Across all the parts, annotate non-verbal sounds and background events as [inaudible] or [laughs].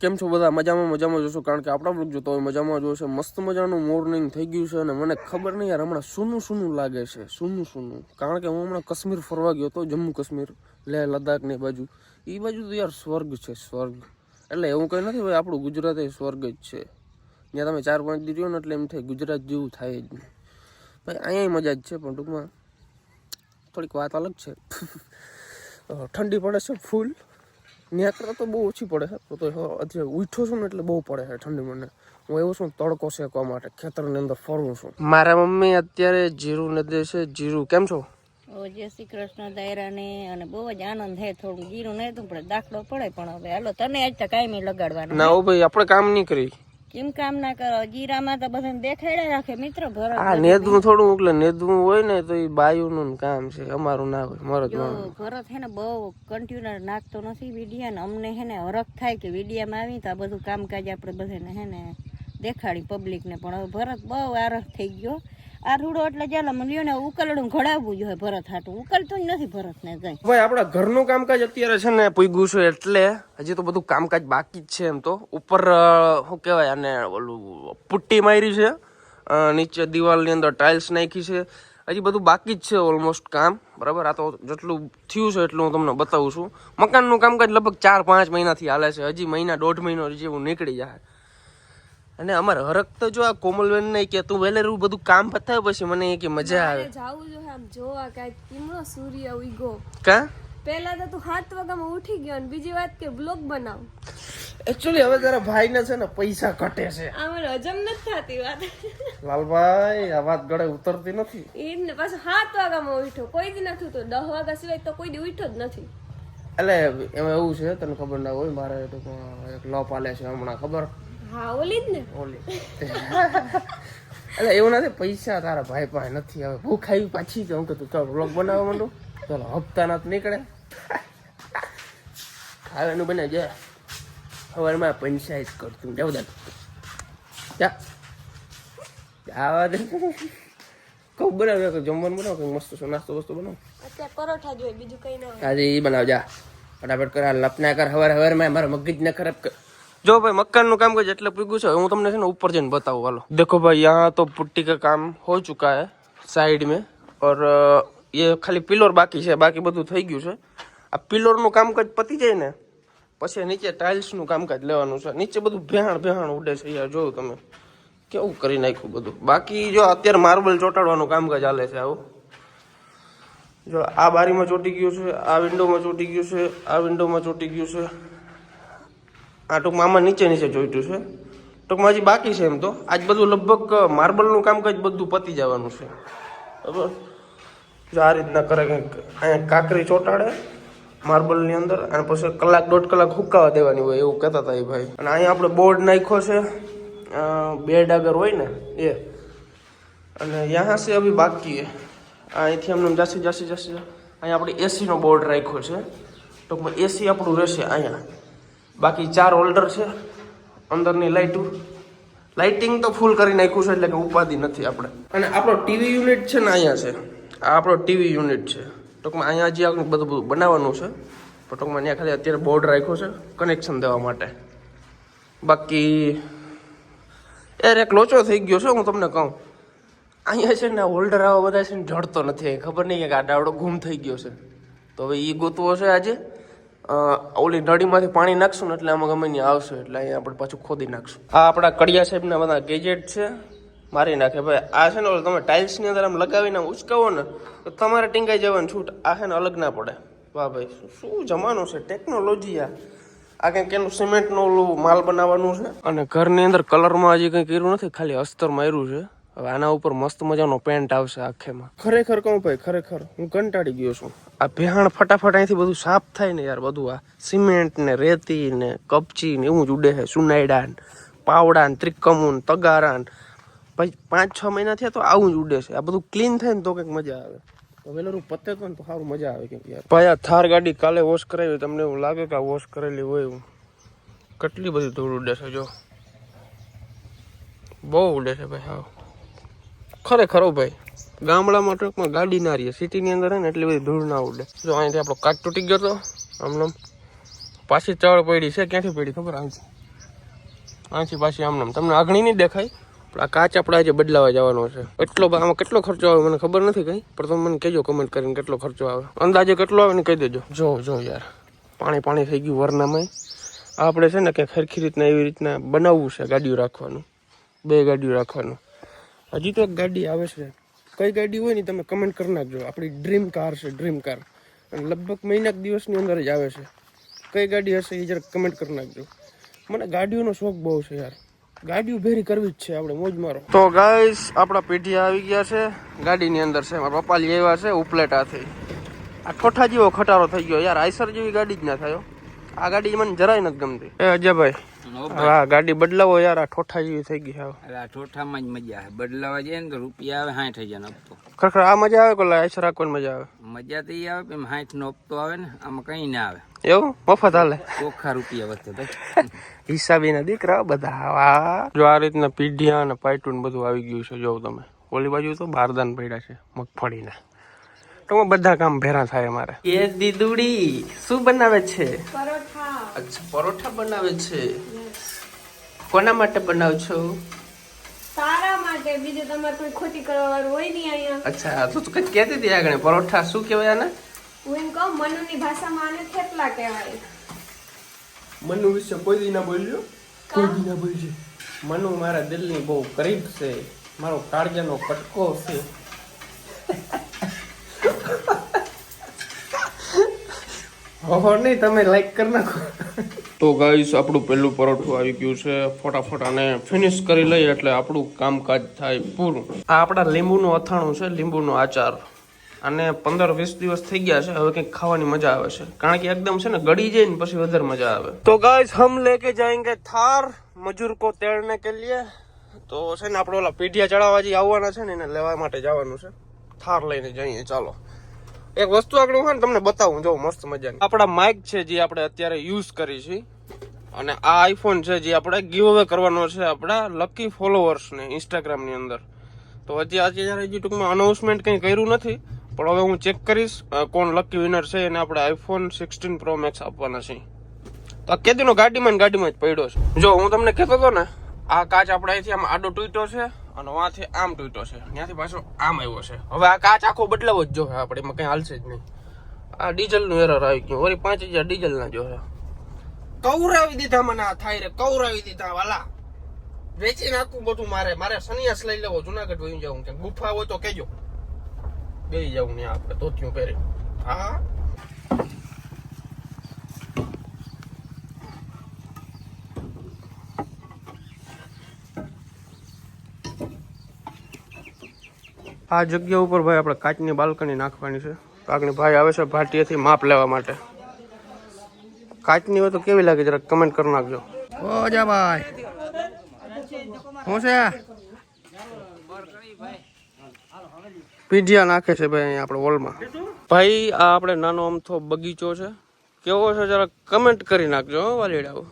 કેમ છો બધા? મજામાં મજામાં જોશો કારણ કે આપણા બ્લોગ જોતો હોય, મજામાં જોશે મસ્ત મજાનું મોર્નિંગ થઈ ગયું છે અને મને ખબર નહીં યાર, હમણાં સૂનું સૂનું લાગે છે, સૂનું સૂનું. કારણ કે હું હમણાં કાશ્મીર ફરવા ગયો હતો, જમ્મુ કાશ્મીર લેહ લદ્દાખની બાજુ. એ બાજુ તો યાર સ્વર્ગ છે, સ્વર્ગ. એટલે એવું કંઈ નથી ભાઈ, આપણું ગુજરાત એ સ્વર્ગ જ છે. ત્યાં તમે ચાર પાંચ દી રહ્યો ને એટલે એમ થાય, ગુજરાત જેવું થાય જ નહીં. ભાઈ, અહીંયા મજા જ છે, પણ ટૂંકમાં થોડીક વાત અલગ છે. ઠંડી પડે છે, ફૂલ. ત્યાં કરતાં તો બહુ ઓછી પડે છે. તો તો અત્યારે ઉઠો છું ને એટલે બહુ પડે છે ઠંડી મને. હું એવું છું તડકો શેકવા માટે ખેતરની અંદર ફરવું છું. મારા મમ્મી અત્યારે જીરું નદે છે જીરું કેમ છો? ઓ જય શ્રી કૃષ્ણ દાયરાને અને બહુ જ આનંદ હે થોડું જીરું નહીં તો પડે દાખલો પડે પણ હવે. હાલો તને આજ તો કાયમી લગાડવાનો. ના ઓ ભાઈ આપણે કામ નહીં કરી. કેમ કામ ના કરો? જીરામાં તો બધાને દેખાડ્યા રાખે મિત્ર ભરત આ નેદવું થોડું એટલે નેદવું હોય ને તો એ બાયુનું કામ છે અમારું ના હોય મરદ ભરત હે ને બહુ કન્ટિન્યુઅર નાખતો નથી વિડિયા ને અમને હે ને હરખ થાય કે વિડિયામાં આવી તો આ બધું કામકાજ આપણે બધાને હે ને દેખાડી પબ્લિક ને પણ હવે ભરત બહુ આરસ થઈ ગયો. આ રૂડો એટલે ચાલો મને ને ઉકલડું ઘડાવવું જોઈએ ભરત હાટું. ઉકલતું જ નથી ભરત ને કઈ. ભાઈ, આપણા ઘરનું કામકાજ અત્યારે છે ને પૂગ્યું છે એટલે હજી તો બધું કામકાજ બાકી જ છે એમ તો. ઉપર શું કહેવાય, આને ઓલું પુટ્ટી મારી છે નીચે દિવાલની અંદર ટાઇલ્સ નાખી છે. હજી બધું બાકી જ છે ઓલમોસ્ટ કામ. બરાબર? આ તો જેટલું થયું છે એટલું હું તમને બતાવું છું. મકાનનું કામકાજ લગભગ ચાર પાંચ મહિનાથી હાલે છે. હજી મહિના દોઢ મહિનો જેવું નીકળી જાય અને અમારે હરક તો જો આ કોમલબેન નહીં કે તું વહેલેરું બધું કામ પતાવે પછી મને કે મજા આવે. જાવું જો આમ જોવા કાઈ કેમનો સૂર્ય ઉગ્યો. કા? પહેલા તો તું સાત વાગ્યામાં ઉઠી ગયો અને બીજી વાત કે બ્લોગ બનાવ. એકચ્યુઅલી હવે તારા ભાઈને છે ને પૈસા ઘટે છે. આ હજમ નથી થતી વાત. લાલભાઈ આ વાત ગળે ઉતરતી નથી. એ જ ને પાછું સાત વાગ્યામાં ઉઠ્યો. કોઈ દી નથી તો દસ વાગ્યા સિવાય તો કોઈ દી ઉઠ્યો જ નથી. એટલે એમાં એવું છે તને ખબર ના હોય મારે ટૂંકમાં એક લો પાલે છે હમણાં ખબર? હા ઓલી જ ને. ઓલી. એટલે એવું નથી પૈસા તારા ભાઈ પાસે નથી. હવે ભૂખ આવી પાછી કે હું કે તું ચાલ વ્લોગ બનાવવા માંડો? ચાલો હપ્તા ના નીકળે. ખાવાનું બને જ સવારમાં પંચાયત કરતું. જાવ દે જા. આવા દે. કઉ બનાવ જમવાનું બનાવ કે મસ્ત છે નાસ્તો વસ્તુ બનાવ. અત્યારે પરોઠા જોઈએ બીજું કઈ ના આજે એ બનાવ જા. ફટાફટ કર લપના કર હવાર હવારમાં મારા મગજ ને ખરાબ કર. જો ભાઈ, મકાનનું કામ કાજ એટલે પૂગ્યું છે, હું તમને છે ને ઉપર જઈને બતાવું, હાલો. દેખો ભાઈ યહાં તો પુટ્ટી કા કામ હો ચુકા હે સાઈડ મેં. ઓર એ ખાલી પિલોર બાકી છે, બાકી બધું થઈ ગયું છે. આ પિલોરનું કામકાજ પતી જાય ને, પછી નીચે ટાઇલ્સનું કામકાજ લેવાનું છે. નીચે બધું ભેહાણ ભેહાણ ઉડે છે યાર જોયું તમે. કેવું કરી નાખ્યું બધું? બાકી જો અત્યારે માર્બલ ચોંટાડવાનું કામકાજ ચાલે છે, આવું. જો આ બારીમાં ચોટી ગયું છે, આ વિન્ડોમાં ચોટી ગયું છે, આ વિન્ડોમાં ચોટી ગયું છે. આ ટૂંકમાં આમાં નીચે નીચે જોઈતું છે. ટૂંકમાં હજી બાકી છે એમ તો. આજ બધું લગભગ માર્બલનું કામકાજ બધું પતી જવાનું છે. બરાબર? જો આ રીતના કરે કંઈક, અહીંયા કાંકરી ચોંટાડે માર્બલની અંદર અને પછી કલાક દોઢ કલાક હુકાવા દેવાની હોય એવું કહેતા હતા એ ભાઈ. અને અહીંયા આપણે બોર્ડ નાખ્યો છે. બેડ આગળ હોય ને, એ. અને યહાં છે અભી બાકી હે અહીંથી અમને જાસી જાસી જાસી અહીંયા આપણે એસીનો બોર્ડ રાખ્યો છે. ટૂંકમાં એસી આપણું રહેશે અહીંયા. બાકી ચાર હોલ્ડર છે. અંદરની લાઇટું લાઇટિંગ તો ફૂલ કરી નાખ્યું છે, એટલે કે ઉપાધિ નથી આપણે. અને આપણો ટીવી યુનિટ છે ને અહીંયા છે. આ આપણો ટીવી યુનિટ છે. ટૂંકમાં અહીંયા હજી આપણે બધું બધું બનાવવાનું છે. પણ ટૂંકમાં અહીંયા ખાલી અત્યારે બોર્ડ રાખ્યો છે કનેક્શન દેવા માટે. બાકી યાર એક લોચો થઈ ગયો છે, હું તમને કહું. અહીંયા છે ને હોલ્ડર આવા બધા છે ને જડતો નથી. ખબર નહીં કે આ ડાવડો ગુમ થઈ ગયો છે. તો હવે એ ગોતવો છે આજે. ઓલી નળીમાંથી પાણી નાખશું ને એટલે આમાં ગમે નહીં આવશે, એટલે અહીંયા આપણે પાછું ખોદી નાખશું. આ આપણા કડિયા સાહેબના બધા ગેજેટ છે, મારી નાખે. ભાઈ, આ છે ને ઓલું તમે ટાઇલ્સની અંદર આમ લગાવીને ઉચકાવો ને, તો તમારે ટીંગાઈ જવાનું છૂટ. આ છે ને અલગ ના પડે. વાહ ભાઈ, શું જમાનો છે ટેકનોલોજી આ. આ કંઈક એનું સિમેન્ટનું ઓલું માલ બનાવવાનું છે. અને ઘરની અંદર કલરમાં હજી કંઈ કર્યું નથી, ખાલી અસ્તર માર્યું છે. હવે આના ઉપર મસ્ત મજાનો પેન્ટ આવશે આખેમાં. ખરેખર કહું ભાઈ ખરેખર. હું કંટાળી ગયો છું. આ ભેહાણ ફટાફટ અહીંથી બધું સાફ થાય ને યાર બધું આ સિમેન્ટ ને રેતી ને કપચી ને એવું જ ઉડે છે સુનાયડા ને પાવડા ને ત્રિકમું તગારા ને. પછી પાંચ છ મહિના થયા તો આવું જ ઉડે છે. આ બધું ક્લીન થાય ને તો કંઈક મજા આવે. તો વેલેરું પતે તો ને તો સારું મજા આવે કેમ યાર. ભાઈ આ થાર ગાડી કાલે વોશ કરાવી તમને એવું લાગે કે આ વોશ કરેલી હોય એવું. કેટલી બધી ધૂળ ઉડે છે જો. બહુ ઉડે છે ભાઈ હા. ખરેખર ભાઈ. ગામડામાં ટ્રકમાં ગાડી ના રહીએ સિટીની અંદર ને એટલી બધી ધૂળ ના ઉડે. જો અહીંથી આપણો કાચ તૂટી ગયો તો, આમ નામ પાછી ચળ પડી છે, ક્યાંથી પડી ખબર? આવી અહીંથી પાછી આમ નામ તમને આગણી નહીં દેખાય, પણ આ કાચ આપણે આજે બદલાવા જવાનો છે. એટલો આમાં કેટલો ખર્ચો આવે મને ખબર નથી કઈ, પણ તમે મને કહેજો કમેન્ટ કરીને કેટલો ખર્ચો આવે. અંદાજે કેટલો આવે ને કહી દેજો. જો જો યાર, પાણી પાણી થઈ ગયું વરનામાં આપણે છે ને કે ખરખી રીતના એવી રીતના બનાવવું છે ગાડીઓ રાખવાનું. બે ગાડીઓ રાખવાનું. હજી તો એક ગાડી આવે છે. કઈ ગાડી હોય ને તમે કમેન્ટ કરી નાખજો. આપણી ડ્રીમ કાર છે ડ્રીમ કાર અને લગભગ મહિનાક દિવસની અંદર જ આવે છે. કઈ ગાડી હશે એ જરાક કમેન્ટ કરી નાખજો. મને ગાડીઓનો શોખ બહુ છે યાર. ગાડીઓ ભેરી કરવી જ છે આપણે, મોજ મારો. તો ગાઈસ આપણા પેઢી આવી ગયા છે. ગાડીની અંદર છે, મારા પપ્પા લઈ આવ્યા છે ઉપલેટાથી. આ ઠોઠા જેવો ખટારો થઈ ગયો. યાર, આઈસર જેવી ગાડી જ ના થયો આ ગાડી મને જરાય નથી ગમતી. એ અજયભાઈ હા ગાડી બદલાવો યાર આ ઠોઠા જેવી થઈ ગઈ હવે. આ ઠોઠામાં જ મજા આવે. બદલાવા જાય ને તો રૂપિયા આવે સાઠ હજાર હપ્તો. ખરેખર આ મજા આવે કે આઈસ રાખવાની મજા આવે? મજા તો એ આવે પણ સાઠ નો હપ્તો આવે ને આમાં કઈ ના આવે. એવું? મફત હાલે? ચોખ્ખા રૂપિયા વધે ભાઈ. [laughs] હિસાબીના દીકરા બધા જો આ રીતના પીઢિયા અને પાઇટું ને બધું આવી ગયું છે જો તમે. ઓલી બાજુ તો બારદાન પડ્યા છે મગફળીના. તો બધા કામ ભેરા થાય અમારે. એ દીદુડી શું બનાવે છે? પરોઠા. અચ્છા પરોઠા બનાવે છે? કોના માટે બનાવ છો? તારા માટે બીજું તમારે કોઈ ખોટી કરવા વાળું હોય નહીં અહીંયા. અચ્છા તું તો કઈ કહેતી હતી આગળ પરોઠા શું કહેવાય આને? હું એમ કહું મનુની ભાષામાં આને થેપલા કહેવાય. મનુ વિશે કોઈ દી ના બોલ્યો? કોઈ દી ના બોલ્યો. મનુ મારા દિલની બહુ કરીબ છે. મારો કાળજાનો કટકો છે. [laughs] હો નહીં તમે લાઈક કરી નાખો. તો ગાઈસ આપણું પહેલું પરોઠું આવી ગયું છે. ફટાફટ આને ફિનિશ કરી લઈએ એટલે આપણું કામકાજ થાય પૂરું. આ આપણા લીંબુનું અથાણું છે, લીંબુનો આચાર. અને પંદર વીસ દિવસ થઈ ગયા છે, હવે કંઈક ખાવાની મજા આવે છે. કારણ કે એકદમ છે ને ગળી જાય ને પછી વધારે મજા આવે. તો ગાઈસ હમ લેકે જાયેંગે થાર, મજૂર કો તેડને કે લીએ તો છે ને આપણે ઓલા પીઢિયા ચડાવવા જે આવવાના છે ને એને લેવા માટે જવાનું છે. થાર લઈને જઈએ, ચાલો. એક વસ્તુ આગળ હું તમને બતાવું જો મસ્ત મજાની. આપણા માઇક છે જે આપણે અત્યારે યુઝ કરી છે. અને આ આઈફોન છે જે આપણે ગીવ અવે કરવાનો છે આપણા લકી ફોલોવર્સને ઇન્સ્ટાગ્રામની અંદર. તો હજી આજે હજી ટૂંકમાં અનાઉન્સમેન્ટ કંઈ કર્યું નથી, પણ હવે હું ચેક કરીશ કોણ લકી વિનર છે એને આપણે આઈફોન સિક્સટીન પ્રો મેક્સ આપવાના છે. તો આ કેદીનો ગાડીમાં ગાડીમાં જ પડ્યો છે. જો, હું તમને કહેતો હતો ને, આ કાચ આપણે અહીંથી આમ આડો તૂટ્યો છે. અને વાંથી આમ તૂટ્યો છે. ત્યાંથી પાછો આમ આવ્યો છે. હવે આ કાચ આખો બદલાવો જ જોઈએ આપણે એમાં કંઈ હાલશે જ નહીં. આ ડીઝલનું એરર આવી ગયું. વળી પાંચ હજાર ડીઝલના જોશે કૌરાવી દીધા મને આ થાય રે કૌરાવી દીધા, વાલા. વેચી નાખું બધું મારે. મારે સન્યાસ લઈ લેવો, જુનાગઢ વહી જાઉં. કે ગુફા હોય તો કેજો બે જાઉં ને આપણે, ધોતિયું પહેરી હા? આ જગ્યા ઉપર ભાઈ આપણે કાચની બાલ્કની નાખવાની છે. કાકની ભાઈ આવે છે ભાટીએથી માપ લેવા માટે. કાચની હોય તો કેવી લાગે જરા કમેન્ટ કરી નાખજો. ઓ જા ભાઈ. શું છે? પીઢિયા નાખે છે ભાઈ અહીંયા આપણે હોલમાં ભાઈ આ આપણે નાનો અમથો બગીચો છે. કેવો છે જરા કમેન્ટ કરી નાખજો વાલીડાઓ.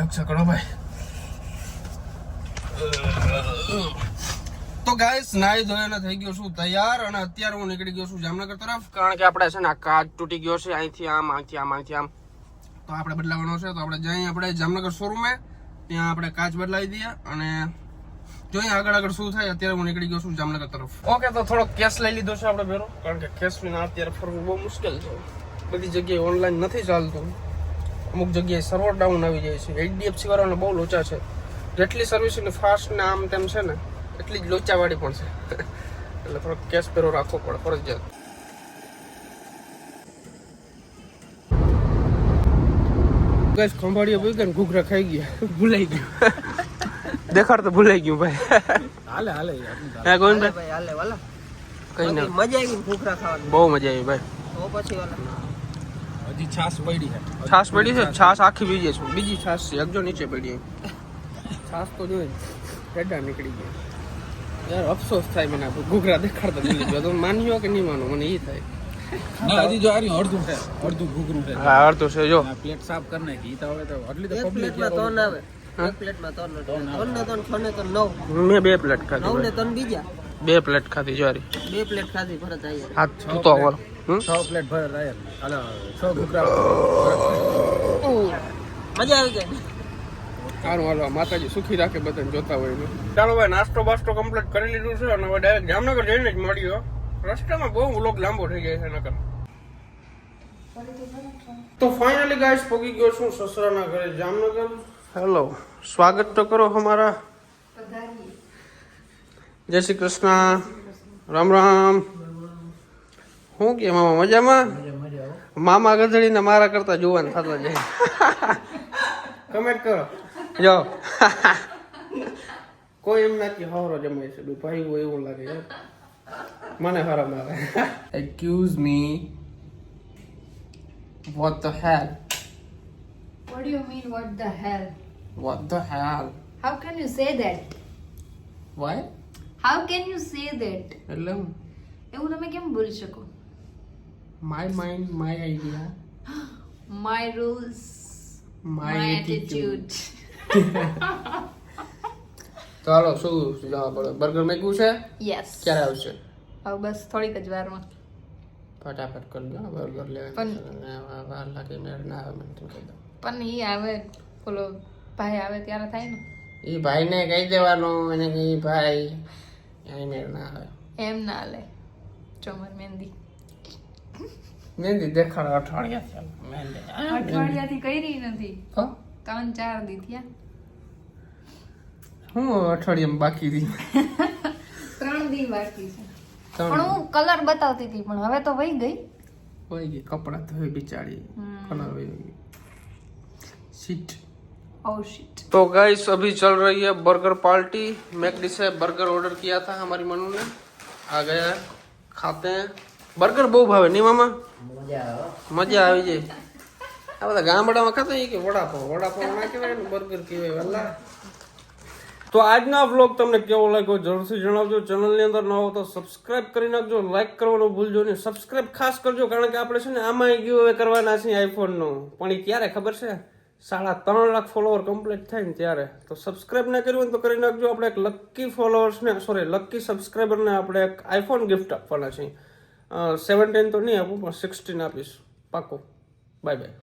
એક સકડો ભાઈ. તો ગાઈસ નાઈ ધોઈને થઈ ગયો છું તૈયાર અને અત્યારે હું નીકળી ગયો છું જામનગર તરફ. કારણ કે આપણે છે ને આ કાચ તૂટી ગયો છે અહીંથી આમ અહીંથી આમ અહીંથી આમ. તો આપણે બદલાવાનો છે તો આપણે જઈએ આપણે જામનગર શોરૂમે ત્યાં આપણે કાચ બદલાવી દઈએ અને જોઈએ આગળ આગળ શું થાય. અત્યારે હું નીકળી ગયો છું જામનગર તરફ. ઓકે તો થોડો કેશ લઈ લીધો છે આપણે ભેરો. કારણ કે કેશ વિના અત્યારે ફરવું બહુ મુશ્કેલ છે. બધી જગ્યાએ ઓનલાઈન નથી ચાલતું. અમુક જગ્યાએ સર્વર ડાઉન આવી જાય છે. એચડીએફસી વાળાને બહુ લોચા છે. જેટલી સર્વિસ એની ફાસ્ટ ને આમ તેમ છે ને એટલી જ લોચાવાળી પણ છે. એટલે થોડોક કેશ પેરો રાખવો પડે ફરજિયાત. ગેસ ખંભાળીએ ભૂઈ ગયા ઘૂઘરા ખાઈ ગયા. ભૂલાઈ ગયું. દેખાડ તો ભૂલાઈ ગયું ભાઈ. હાલે હાલે હા ગોવિંદ ભાઈ? હાલે વાલા. કઈ ના. મજા આવી ઘૂઘરા ખાવાની. બહુ મજા આવી ભાઈ. તો પછી વાલા. હજી છાસ પડી છે. છાસ પડી છે? છાસ આખી બીજી છે. બીજી છાસ છે એકજો નીચે પડી છાસ તો જોઈ ગડા નીકળી ગયા. યાર અફસોસ થાય મને આખું ઘૂઘરા દેખાડતા ભૂલી ગયો તો માન્યો કે નહીં માનો મને એ થાય. ના હજી જો આરી અડધું છે. અડધું ઘૂઘરું છે. હા અડધું છે જો. આ પ્લેટ સાફ કરી નાખી. તો હવે તો આટલી તો પબ્લિક પ્લેટમાં ત્રણ આવે. એક પ્લેટમાં ત્રણ ત્રણ ને ને નવ. મેં બે પ્લેટ નવ ખાધી ને ત્રણ બીજા. બે પ્લેટ ખાધી જોરી બે પ્લેટ ખાધી ભરત આવી હાથ તું તો વળ. હમ? છ પ્લેટ ભર રહ્યા હાલો છ ઘૂઘરા. મજા આવી જાય સારું હાલો માતાજી સુખી રાખે બધાને જોતા હોય ચાલો ભાઈ નાસ્તો બાસ્તો કમ્પ્લીટ કરી લીધું છે અને હવે ડાયરેક્ટ જામનગર જઈને જ મળ્યો. રસ્તામાં બહુ વ્લોગ લાંબો થઈ જાય છે નકર. તો ફાઇનલી ગાઈસ પહોંચી ગયો છું સસરાના ઘરે જામનગર. હેલો સ્વાગત તો કરો અમારા. જય શ્રી કૃષ્ણ. રામ રામ. શું કે મામા મજામાં? મામા ગધડીને મારા કરતા જોવાનું થતા જાય. કમેન્ટ કરો. જો કોઈ એમ નથી હવરો જમાય છે ભાઈ હોય એવું લાગે મને હરા મારે excuse me what the hell What do you mean, what the hell? What the hell How can you say that? Why How can you say that? એટલે એવું તમે કેમ બોલી શકો my mind my idea My my attitude. attitude. [laughs] તો હાલો શું જવાબ પડે બર્ગર મેકવું છે? યસ ક્યારે આવશે? હવે બસ થોડીક જ વારમાં. ફટાફટ કરી દો બર્ગર લેવા પણ- વાર લાગે મેળ ના આવે મને કહી દો. પણ એ આવે ઓલો ભાઈ આવે ત્યારે થાય ને. એ ભાઈને કહી દેવાનું એને કે "ઈ ભાઈ એ મેળ ના આવે. એમ ના લે ચોમર મહેંદી. મહેંદી દેખાડો અઠવાડિયા ચાલો. અઠવાડિયાથી કરી નથી. ત્રણ ચાર દી થયા. હું અઠવાડિયામાં બાકી રહી ત્રણ દી બાકી છે પણ ત્રણ હું કલર બતાવતી હતી પણ હવે તો વહી ગઈ હોય ગઈ કપડાં ધોઈ બિચારી કલર હોય सीट Oh shit. तो गाइस अभी चल रही है बर्गर पार्टी मैकडी से बर्गर ऑर्डर किया था हमारी मनु ने आ गया है खाते हैं બર્ગર બહુ ભાવે નહીં મામા મજા આવી જાય આ બધા ગામડામાં ખાતા હોય કે વડાપાવ વડાપાવ ના કહેવાય ને બર્ગર કહેવાય વલ્લા તો આજના વ્લોગ તમને કેવો લાગ્યો જરૂરથી જણાવજો. ચેનલની અંદર ન હો તો સબસ્ક્રાઇબ કરી નાખજો લાઇક કરવાનું ભૂલજો નહીં. સબસ્ક્રાઇબ ખાસ કરજો, કારણ કે આપણે છે ને આમાં ગયું હવે કરવાના છીએ આઈફોનનું પણ એ ક્યારે ખબર છે? સાડા ત્રણ લાખ ફોલોવર કમ્પ્લીટ થાય ને ત્યારે. તો સબસ્ક્રાઇબ ના કર્યું તો કરી નાખજો. આપણે એક લક્કી ફોલોઅર્સને સોરી લક્કી સબસ્ક્રાઈબરને આપણે એક આઈફોન ગિફ્ટ આપવાના છીએ. સેવન્ટીન તો નહીં આપું, પણ સિક્સટીન આપીશ. પાકો બાય બાય